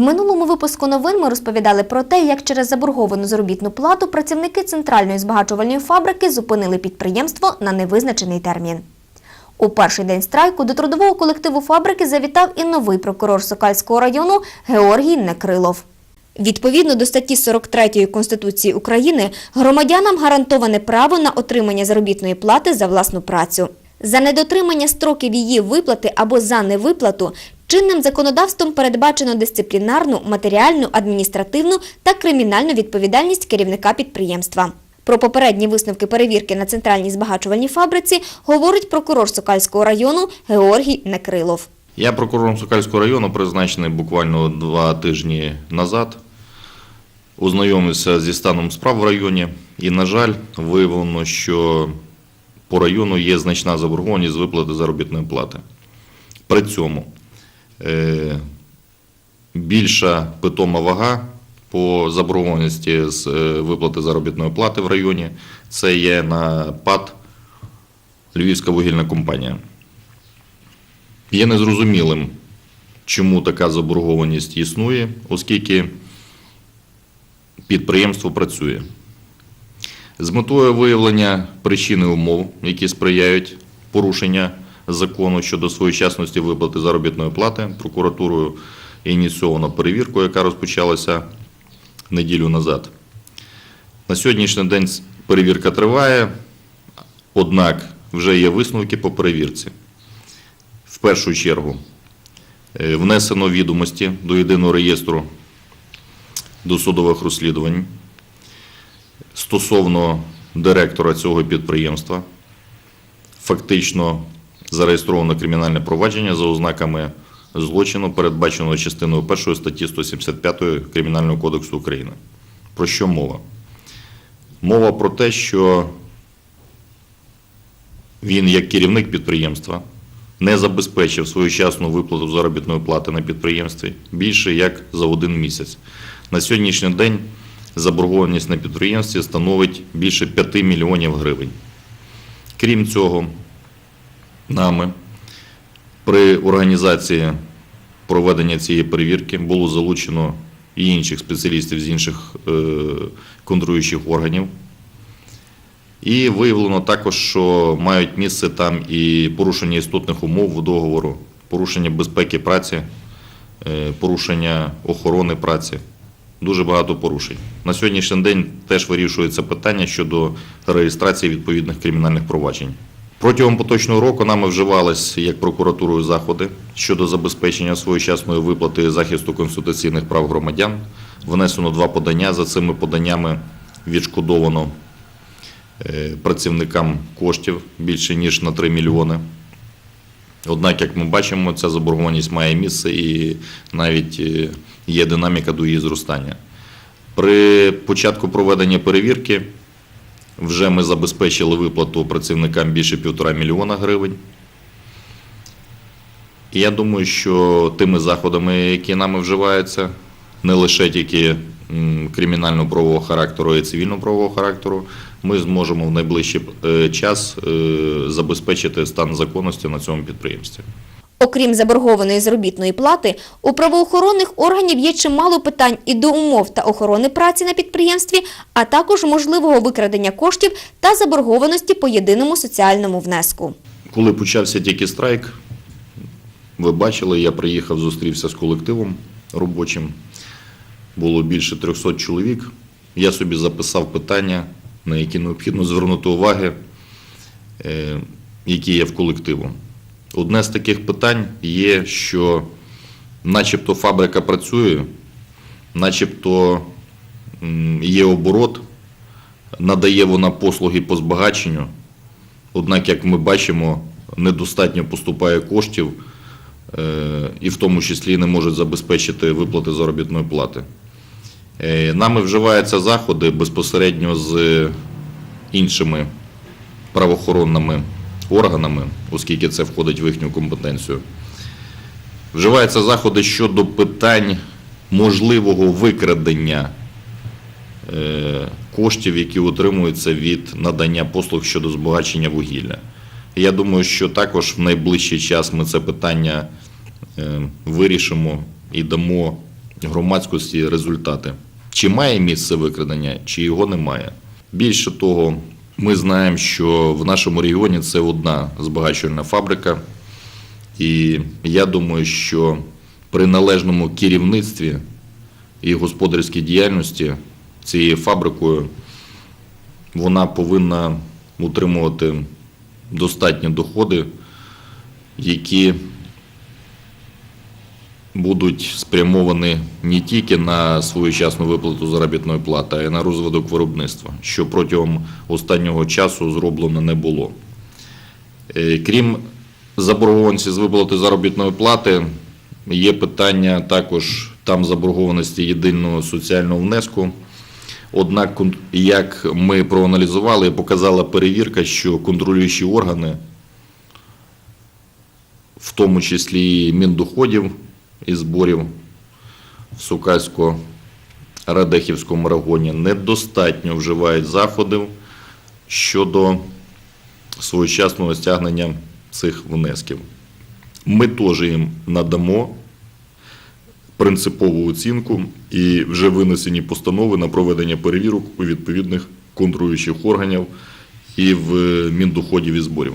минулому випуску новин ми розповідали про те, як через заборговану заробітну плату працівники центральної збагачувальної фабрики зупинили підприємство на невизначений термін. У перший день страйку до трудового колективу фабрики завітав і новий прокурор Сокальського району Георгій Некрилов. Відповідно до статті 43 Конституції України, громадянам гарантоване право на отримання заробітної плати за власну працю. За недотримання строків її виплати або за невиплату чинним законодавством передбачено дисциплінарну, матеріальну, адміністративну та кримінальну відповідальність керівника підприємства. Про попередні висновки перевірки на центральній збагачувальній фабриці говорить прокурор Сокальського району Георгій Некрилов. Я прокурором Сокальського району призначений буквально два тижні назад. Ознайомився зі станом справ в районі і, на жаль, виявлено, що по району є значна заборгованість з виплати заробітної плати. При цьому більша питома вага по заборгованості з е, виплати заробітної плати в районі це є на ПАД Львівська вугільна компанія. Є незрозумілим, чому така заборгованість існує, оскільки підприємство працює. З метою виявлення причини умов, які сприяють порушення закону щодо своєчасності виплати заробітної плати, прокуратурою ініційовано перевірку, яка розпочалася неділю назад. На сьогоднішній день перевірка триває, однак вже є висновки по перевірці. В першу чергу е, внесено відомості до єдиного реєстру досудових розслідувань стосовно директора цього підприємства. Фактично зареєстровано кримінальне провадження за ознаками злочину, передбаченого частиною 1 статті 175 Кримінального кодексу України. Про що мова? Мова про те, що він, як керівник підприємства, не забезпечив своєчасну виплату заробітної плати на підприємстві більше як за один місяць. На сьогоднішній день заборгованість на підприємстві становить більше 5 мільйонів гривень. Крім цього, нами при організації проведення цієї перевірки було залучено і інших спеціалістів з інших е, контролюючих органів. І виявлено також, що мають місце там і порушення істотних умов договору, порушення безпеки праці, е, порушення охорони праці. Дуже багато порушень. На сьогоднішній день теж вирішується питання щодо реєстрації відповідних кримінальних проваджень. Протягом поточного року нами вживались як прокуратурою заходи щодо забезпечення своєчасної виплати захисту конституційних прав громадян. Внесено два подання. За цими поданнями відшкодовано е, працівникам коштів більше ніж на 3 мільйони. Однак, як ми бачимо, ця заборгованість має місце і навіть е, є динаміка до її зростання. При початку проведення перевірки вже ми забезпечили виплату працівникам більше півтора мільйона гривень. І я думаю, що тими заходами, які нами вживаються, не лише тільки кримінально-правового характеру і цивільно-правового характеру, ми зможемо в найближчий е, час е, забезпечити стан законності на цьому підприємстві. Окрім заборгованої заробітної плати, у правоохоронних органів є чимало питань і до умов та охорони праці на підприємстві, а також можливого викрадення коштів та заборгованості по єдиному соціальному внеску. Коли почався тільки страйк, ви бачили, я приїхав, зустрівся з колективом робочим. Було більше 300 чоловік. Я собі записав питання, на які необхідно звернути уваги, е, які є в колективу. Одне з таких питань є, що начебто фабрика працює, начебто є оборот, надає вона послуги по збагаченню. Однак, як ми бачимо, недостатньо поступає коштів, е, і в тому числі не можуть забезпечити виплати заробітної плати. Е, Нами вживаються заходи безпосередньо з іншими правоохоронними органами, оскільки це входить в їхню компетенцію. Вживаються заходи щодо питань можливого викрадення е, коштів, які отримуються від надання послуг щодо збагачення вугілля. Я думаю, що також в найближчий час ми це питання е, вирішимо і дамо громадськості результати. Чи має місце викрадення, чи його немає. Більше того, ми знаємо, що в нашому регіоні це одна збагачувальна фабрика, і я думаю, що при належному керівництві і господарській діяльності цією фабрикою вона повинна утримувати достатні доходи, які будуть спрямовані не тільки на своєчасну виплату заробітної плати, а й на розвиток виробництва, що протягом останнього часу зроблено не було. Е, Крім заборгованості з виплати заробітної плати, є питання також там заборгованості єдиного соціального внеску. Однак, як ми проаналізували, показала перевірка, що контролюючі органи, в тому числі і Міндоходів і зборів в Сукальсько-Радехівському районі, недостатньо вживають заходів щодо своєчасного стягнення цих внесків. Ми теж їм надамо принципову оцінку і вже винесені постанови на проведення перевірок у відповідних контролюючих органів і в Міндоходів і зборів.